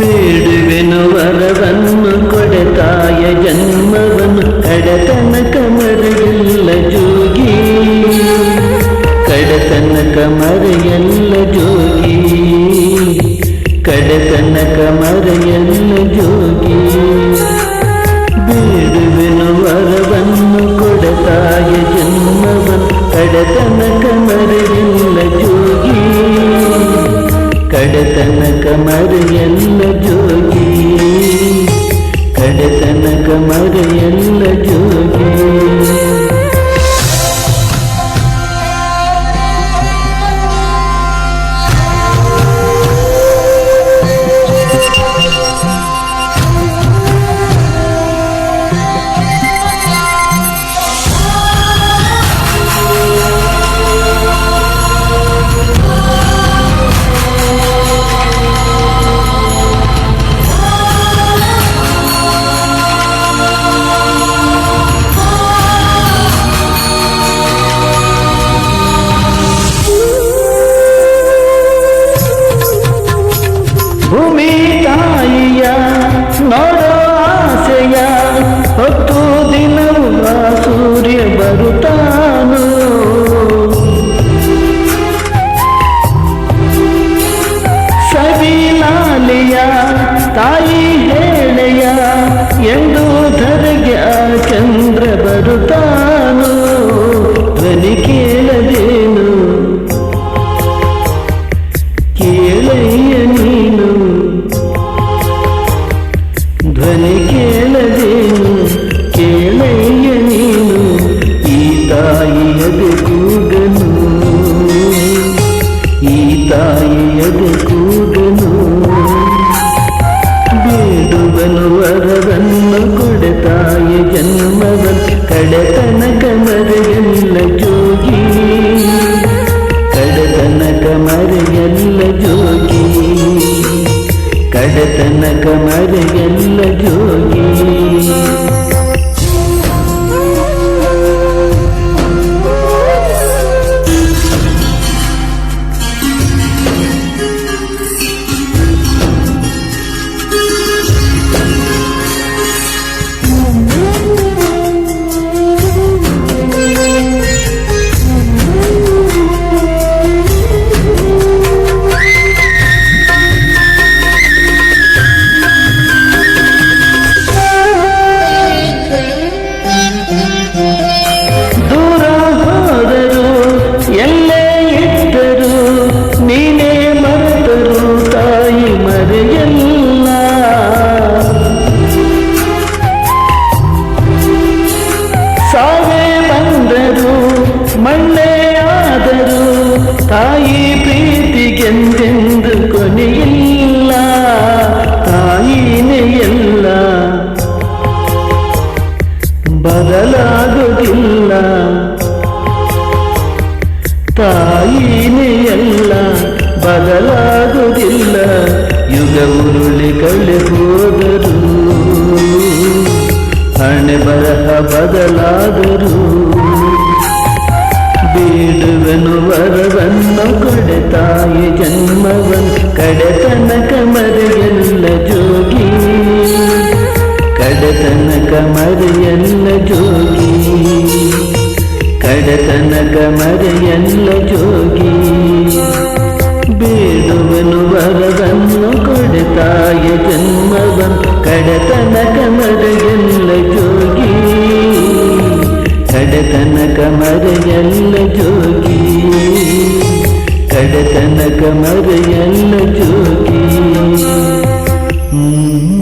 ಬೇಡುವೆನು ವರವನ್ನು ಕೊಡತಾಯ ಜನ್ಮವನ್ನು ಕಡತನಕ ಮರೆಯಲ್ಲ ಜೋಗಿ ಕಡತನಕ ಮರೆಯಲ್ಲ ಜೋಗಿ ಕಡತನಕ ಮರೆಯಲ್ಲ ಜೋಗಿ ಬೇಡುವೆನು ವರವನ್ನು ಕೊಡತಾಯ ಜನ್ಮವನ್ನು ಕಡತನಕ ಕಡೆತನ ಕಮರೆಯಲ್ಲ ಜೋಗಿ. ಕಡೆತನ ಕಮರೆಯ ತಾಯಿ ಹೇಳೆಯ ಎಂದು ಧರೆಗೆ ಆ ಚಂದ್ರ ಬರುತ್ತಾನು ಧ್ವನಿ ಕೇಳದೇನು ಕೇಳಯ್ಯ ನೀನು ಧ್ವನಿ ಕೇಳದೇನು ಕಡತನಕ ಮರೆಯಲ್ಲ ಜೋಗಿ. ಪ್ರೀತಿಗೆಂದೆಂದು ಕೊನೆಯಿಲ್ಲ ತಾಯಿನೇ ಎಲ್ಲ ಬದಲಾಗುವುದಿಲ್ಲ ತಾಯಿನೇ ಎಲ್ಲ ಬದಲಾಗುವುದಿಲ್ಲ ಯುಗ ಉರುಳಿ ಕಳೆ ಹೋದರು ಹಣೆ ಬರಹ ಬದಲಾದರು ಬೇಡುವನು ಮರೆಯಲ್ಲ ಜೋಗಿ. ಕಡತನಕ ಮರೆಯಲ್ಲ ಜೋಗಿ. ಬೇಡುವನು ವರವನ್ನು ಕೊಡತಾಯ ಜನ್ಮವನ್ ಕಡತನಕ ಮರೆಯಲ್ಲ ಜೋಗಿ. ಕಡತನಕ ಮರೆಯಲ್ಲ ಜೋಗಿ. ಕಡತನಕ ಮರೆಯಲ್ಲ ಜೋಗಿ. ಹ್ಞೂ